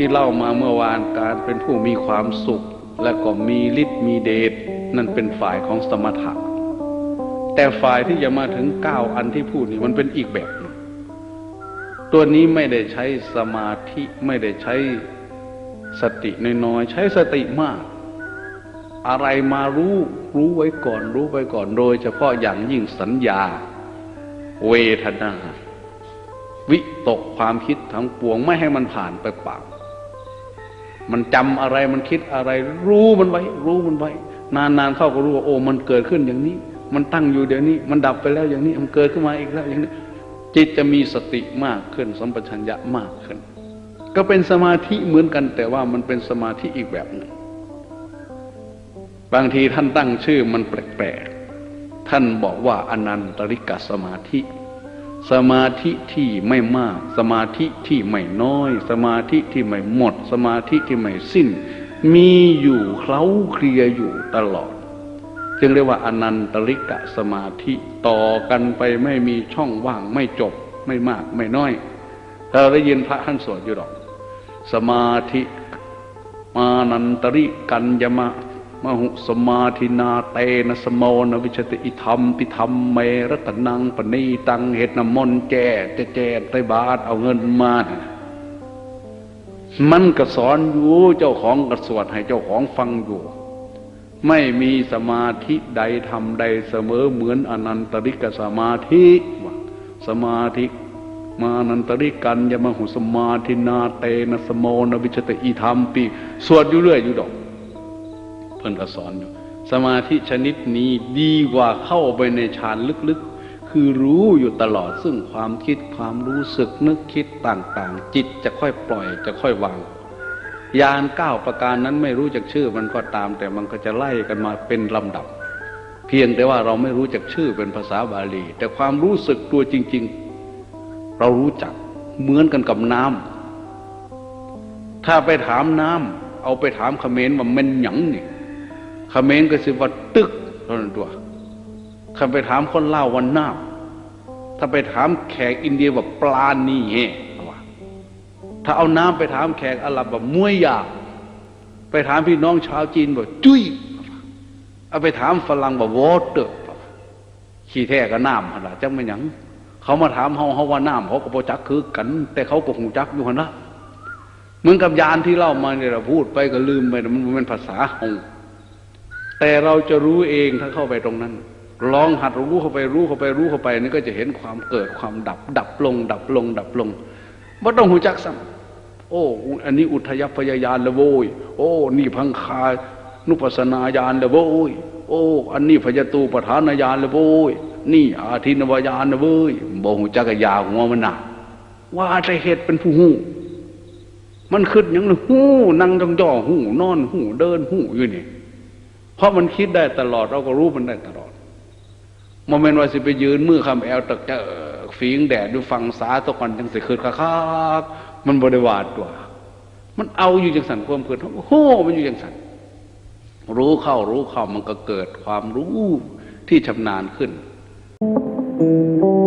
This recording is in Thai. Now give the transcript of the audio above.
ที่เล่ามาเมื่อวานการเป็นผู้มีความสุข และก็มีฤทธิ์มีเดชนั่นเป็นฝ่ายของสมถะแต่ฝ่ายที่จะมาถึงเก้าอันที่พูดนี่มันเป็นอีกแบบ ตัวนี้ไม่ได้ใช้สมาธิไม่ได้ใช้สติน้อยๆใช้สติมาก อะไรมารู้รู้ไว้ก่อนรู้ไว้ก่อนโดย เฉพาะอย่างยิ่งสัญญา เวทนา วิตกความคิดทั้งปวงไม่ให้มันผ่านไปปล่า มันจำอะไรมันคิดอะไร รู้มันไว้ รู้มันไว้ นานๆเข้าก็รู้ว่าโอ้มันเกิดขึ้นอย่างนี้ มันตั้งอยู่เดี๋ยวนี้ มันดับไปแล้วอย่างนี้มันเกิดขึ้นมาอีกแล้วอย่างนี้จิตจะมีสติมากขึ้น สัมปชัญญะมากขึ้น ก็เป็นสมาธิเหมือนกัน แต่ว่ามันเป็นสมาธิอีกแบบหนึ่งบางทีท่านตั้งชื่อมันแปลกๆท่านบอกว่าอนันตริกสมาธิ สมาธิที่ไม่มาก สมาธิที่ไม่น้อย สมาธิที่ไม่หมด สมาธิที่ไม่สิ้น มีอยู่เคล้าเคลียอยู่ตลอด จึงเรียกว่าอนันตริกะสมาธิต่อกันไปไม่มีช่องว่างไม่จบไม่มากไม่น้อยเราได้ยินพระท่านสวดอยู่หรอก สมาธิมานันตริกัญญมะ มหุสมาธินาเตนะสมนวิชติอิธรรมปิธรรมเมรตนังปณีตังเหตุนมนแก่แจแจไตบาทเอาเงินมา มันก็สอนอยู่เจ้าของกระสวดให้เจ้าของฟังอยู่ ไม่มีสมาธิใดทำใดเสมอเหมือนอนันตริกสมาธิสมาธิมานันตริกันยมหุสมาธินาเตนะสมนวิชติอิธรรมปีสวดอยู่เรื่อยอยู่ดอก พิ่นก็สอนอยู่ สมาธิชนิดนี้ดีกว่าเข้าไปในฌานลึกๆ คือรู้อยู่ตลอดซึ่งความคิดความรู้สึกนึกคิดต่างๆ จิตจะค่อยปล่อยจะค่อยวางยานเก้าประการนั้นไม่รู้จักชื่อมันก็ตาม แต่มันก็จะไล่กันมาเป็นลำดับ เพียงแต่ว่าเราไม่รู้จักชื่อเป็นภาษาบาลี แต่ความรู้สึกตัวจริง ๆ เรารู้จักเหมือนกันกับน้ำถ้าไปถามน้ำเอาไปถามเขมรว่ามันหยังนี่ เขมรก็สิว่าตึกเท่านั้นตัวถ้าไปถามคนเล่าวันน้ำถ้าไปถามแขกอินเดียว่าปลานี่เฮถ้าเอาน้ำไปถามแขกอาหรับแบบมวยยาไปถามพี่น้องชาวจีนบอกจุ้ยเอาไปถามฝรั่งบอกวอเตอร์ขี้แท้ก็น้ำหนละจังไม่หยัง เขามาถามเฮาเฮาว่าน้ำเขาก็บ่จักคือกัน แต่เขาก็คงจักอยู่หันละเหมือนกับยานที่เล่ามาเนี่ยเราพูดไปก็ลืมไปมันเป็นภาษาเฮา แต่เราจะรู้เองถ้าเข้าไปตรงนั้น ลองหัดรู้เข้าไปรู้เข้าไปรู้เข้าไปนี่ก็จะเห็นความเกิดความดับ ดับลง ดับลง ดับลงว่ต้องหูจักซ้ำโอ้อันนี้อุทยพยายานละโวยโอ้นี่พังคานุปัสนาญาณละโวยโอ้ อันนี้พยตูปฐานญาณละโวยนี่อาทินวายานละเว้ยบ่หูจักยาหัวมันหนักว่าแต่เหตุเป็นผู้หูมันขึ้นอย่างนั้นหูนั่งจ้องจ่อหูนอนหูเดินหูอยู่นี่ เพราะมันคิดได้ตลอด เราก็รู้มันได้ตลอดโมเมนต์ว่าสิไปยืนมือคำแอลตะจอฝีงแดดดูฟังสาตะกันจังสิคืนคักมันบริวารตัว มันเอาอยู่จังสันความคืนโอ้มันอยู่จังสันรู้เข้ารู้เข้ามันก็เกิดความรู้ที่ชำนาญขึ้น Thank